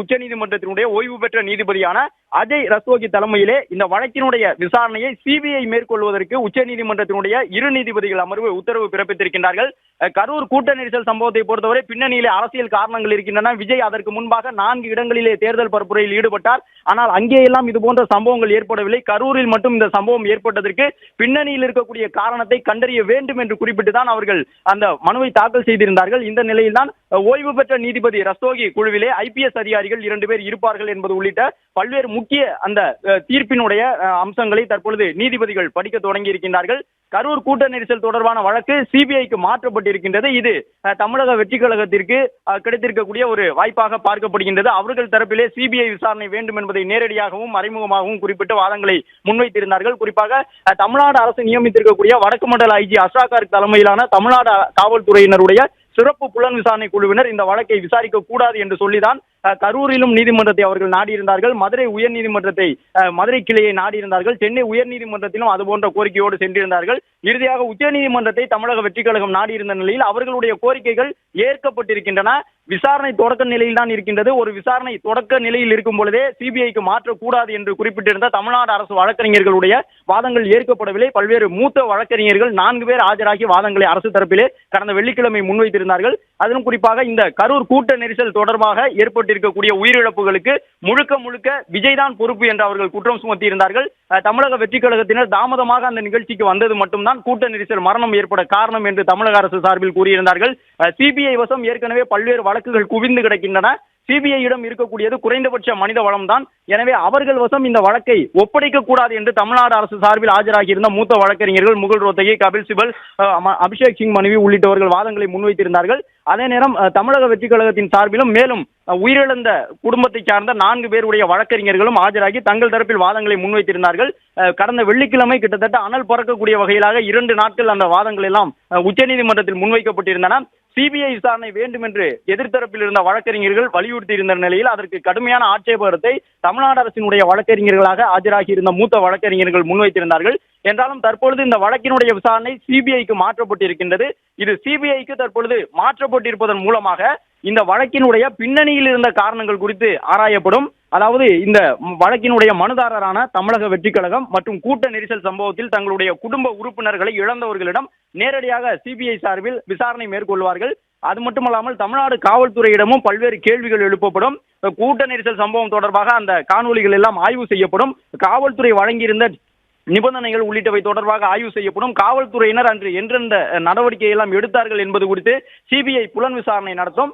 உச்சநீதிமன்றத்தினுடைய ஓய்வு பெற்ற நீதிபதியான அஜய் ரஸ்தோகி தலைமையிலே இந்த வழக்கினுடைய விசாரணையை சிபிஐ மேற்கொள்வதற்கு உச்சநீதிமன்றத்தினுடைய இரு நீதிபதிகள் அமர்வு உத்தரவு பிறப்பித்திருக்கின்றார்கள். கரூர் கூட்ட நெரிசல் சம்பவத்தை பொறுத்தவரை பின்னணியிலே அரசியல் காரணங்கள் இருக்கின்றன. விஜய் அதற்கு முன்பாக நான்கு இடங்களிலே தேர்தல் பரப்புரையில் ஈடுபட்டார். ஆனால் அங்கேயெல்லாம் இது போன்ற சம்பவங்கள் ஏற்படவில்லை. கரூரில் மட்டும் இந்த சம்பவம் ஏற்பட்டதற்கு பின்னணியில் இருக்கக்கூடிய காரணத்தை கண்டறிய வேண்டும் என்று குறிப்பிட்டு தான் அவர்கள் அந்த மனுவை தாக்கல் செய்திருந்தார்கள். இந்த நிலையில்தான் ஓய்வு பெற்ற நீதிபதி ரஸ்தோகி குழுவிலே ஐபிஎஸ் அதிகாரிகள் இரண்டு பேர் இருப்பார்கள் என்பது உள்ளிட்ட பல்வேறு முக்கிய அந்த தீர்ப்பினுடைய அம்சங்களை தற்பொழுது நீதிபதிகள் படிக்க தொடங்கி இருக்கின்றார்கள். கரூர் கூட்ட நெரிசல் தொடர்பான வழக்கு சிபிஐக்கு மாற்றப்பட்டிருக்கின்றது. இது தமிழக வெற்றி கழகத்திற்கு அஹ், கிடைத்திருக்கக்கூடிய ஒரு வாய்ப்பாக பார்க்கப்படுகின்றது. அவர்கள் தரப்பிலே சிபிஐ விசாரணை வேண்டும் என்பதை நேரடியாகவும் மறைமுகமாகவும் குறிப்பிட்டு வாதங்களை முன்வைத்திருந்தார்கள். குறிப்பாக தமிழ்நாடு அரசு நியமித்திருக்கக்கூடிய வடக்கு மண்டல ஐஜி அஷாகார் தலைமையிலான தமிழ்நாடு காவல்துறையினருடைய சிறப்பு புலன் விசாரணை குழுவினர் இந்த வழக்கை விசாரிக்க கூடாது என்று சொல்லிதான் கரூரிலும் நீதிமன்றத்தை அவர்கள் நாடியிருந்தார்கள். மதுரை உயர்நீதிமன்றத்தை நீதிமன்றத்தை மதுரை கிளையை நாடியிருந்தார்கள். சென்னை உயர்நீதிமன்றத்திலும் அது கோரிக்கையோடு சென்றிருந்தார்கள். இறுதியாக உச்சநீதிமன்றத்தை தமிழக வெற்றி கழகம் நாடியிருந்த நிலையில் அவர்களுடைய கோரிக்கைகள் ஏற்கப்பட்டிருக்கின்றன. விசாரணை தொடக்க நிலையில் தான் இருக்கின்றது. ஒரு விசாரணை தொடக்க நிலையில் இருக்கும் பொழுதே சிபிஐக்கு மாற்றக்கூடாது என்று குறிப்பிட்டிருந்த தமிழ்நாடு அரசு வழக்கறிஞர்களுடைய வாதங்கள் ஏற்கப்படவில்லை. பல்வேறு மூத்த வழக்கறிஞர்கள் நான்கு பேர் ஆஜராகி வாதங்களை அரசு தரப்பிலே கடந்த வெள்ளிக்கிழமை முன்வைத்திருந்தார்கள். அதிலும் குறிப்பாக இந்த கரூர் கூட்ட நெரிசல் தொடர்பாக ஏற்பட்டு ஏற்பட்டிருக்கக்கூடிய உயிரிழப்புகளுக்கு முழுக்க முழுக்க விஜய் தான் பொறுப்பு என்று அவர்கள் குற்றம் சுமத்தி இருந்தார்கள் தமிழக வெற்றி கழகத்தினர் தாமதமாக அந்த நிகழ்ச்சிக்கு வந்தது மட்டும்தான் கூட்ட நெரிசல் மரணம் ஏற்பட காரணம் என்று தமிழக அரசு சார்பில் கூறியிருந்தார்கள். சிபிஐ வசம் ஏற்கனவே பல்வேறு வழக்குகள் குவிந்து கிடக்கின்றன. சிபிஐயிடம் இருக்கக்கூடியது குறைந்தபட்ச மனித வளம்தான். எனவே அவர்கள் வசம் இந்த வழக்கை ஒப்படைக்க கூடாது என்று தமிழ்நாடு அரசு சார்பில் ஆஜராகியிருந்த மூத்த வழக்கறிஞர்கள் முகுல் ரோத்தகி கபில் சிபல் அபிஷேக் சிங் மனைவி உள்ளிட்டவர்கள் வாதங்களை முன்வைத்திருந்தார்கள். அதே நேரம் தமிழக வெற்றி கழகத்தின் சார்பிலும் மேலும் உயிரிழந்த குடும்பத்தை சார்ந்த நான்கு பேருடைய வழக்கறிஞர்களும் ஆஜராகி தங்கள் தரப்பில் வாதங்களை முன்வைத்திருந்தார்கள். அஹ், கடந்த வெள்ளிக்கிழமை கிட்டத்தட்ட அனல் பறக்கக்கூடிய வகையிலாக இரண்டு நாட்கள் அந்த வாதங்கள் எல்லாம் உச்சநீதிமன்றத்தில் முன்வைக்கப்பட்டிருந்தன. சிபிஐ விசாரணை வேண்டும் என்று எதிர்த்தரப்பில் இருந்த வழக்கறிஞர்கள் வலியுறுத்தி இருந்த நிலையில் அதற்கு கடுமையான ஆட்சேபகத்தை தமிழ்நாடு அரசினுடைய வழக்கறிஞர்களாக ஆஜராகி இருந்த மூத்த வழக்கறிஞர்கள் முன்வைத்திருந்தார்கள் என்றாலும் தற்பொழுது இந்த வழக்கினுடைய விசாரணை சிபிஐக்கு மாற்றப்பட்டிருக்கின்றது. இது சிபிஐக்கு தற்பொழுது மாற்றப்பட்டிருப்பதன் மூலமாக இந்த வழக்கினுடைய பின்னணியில் இருந்த காரணங்கள் குறித்து ஆராயப்படும். அதாவது இந்த வழக்கினுடைய மனுதாரரான தமிழக வெற்றி கழகம் மற்றும் கூட்ட நெரிசல் சம்பவத்தில் தங்களுடைய குடும்ப உறுப்பினர்களை இழந்தவர்களிடம் நேரடியாக சிபிஐ சார்பில் விசாரணை மேற்கொள்வார்கள். அது மட்டுமல்லாமல் தமிழ்நாடு காவல்துறையிடமும் பல்வேறு கேள்விகள் எழுப்பப்படும். கூட்ட நெரிசல் சம்பவம் தொடர்பாக அந்த காணொலிகள் எல்லாம் ஆய்வு செய்யப்படும். காவல்துறை வழங்கியிருந்த நிபந்தனைகள் உள்ளிட்டவை தொடர்பாக ஆய்வு செய்யப்படும். காவல்துறையினர் அன்று எந்தெந்த நடவடிக்கை எல்லாம் எடுத்தார்கள் என்பது குறித்து சிபிஐ புலன் விசாரணை நடத்தும்.